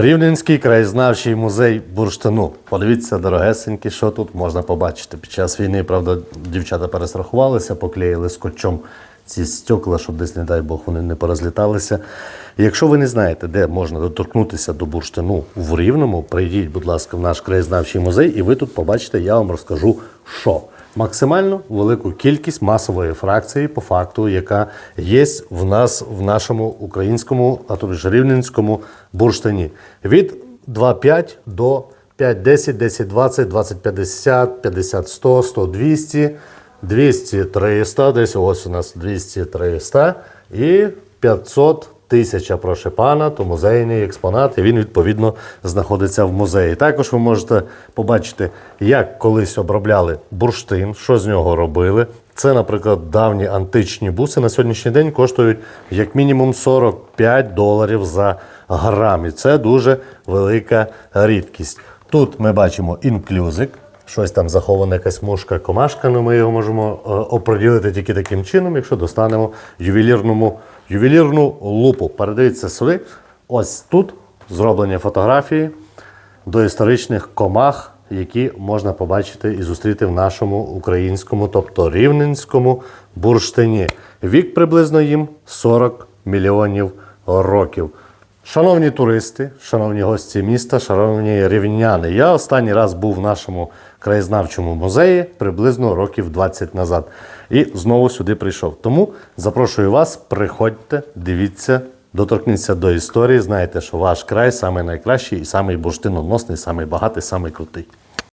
Рівненський краєзнавчий музей бурштину. Подивіться, дорогесенькі, що тут можна побачити. Під час війни, правда, дівчата перестрахувалися, поклеїли скотчом ці стекла, щоб десь, не дай Бог, вони не порозліталися. Якщо ви не знаєте, де можна доторкнутися до бурштину в Рівному, прийдіть, будь ласка, в наш краєзнавчий музей, і ви тут побачите, я вам розкажу, що. Максимально велику кількість масової фракції по факту, яка є в нас в нашому українському, а тобі ж рівненському бурштині. Від 2,5 до 5,10, 10,20, 20,50, 50, 100, 100, 200, 200, 300, десь ось у нас 200, 300 і 500 тисяча прошипана, то музейний експонат, він відповідно знаходиться в музеї. Також ви можете побачити, як колись обробляли бурштин, що з нього робили. Це, наприклад, давні античні буси на сьогоднішній день коштують як мінімум 45 доларів за грам. І це дуже велика рідкість. Тут ми бачимо інклюзик. Щось там захована якась мушка, комашка, ну ми його можемо е, оприділити тільки таким чином, якщо достанемо ювелірному, ювелірну лупу. Передивіться сюди. Ось тут зроблені фотографії до історичних комах, які можна побачити і зустріти в нашому українському, тобто рівненському бурштині. Вік приблизно їм 40 мільйонів років. Шановні туристи, шановні гості міста, шановні рівняни, я останній раз був в нашому краєзнавчому музеї приблизно років 20 назад. І знову сюди прийшов. Тому запрошую вас, приходьте, дивіться, доторкніться до історії. Знаєте, що ваш край найкращий і самий бурштиноносний, самий багатий.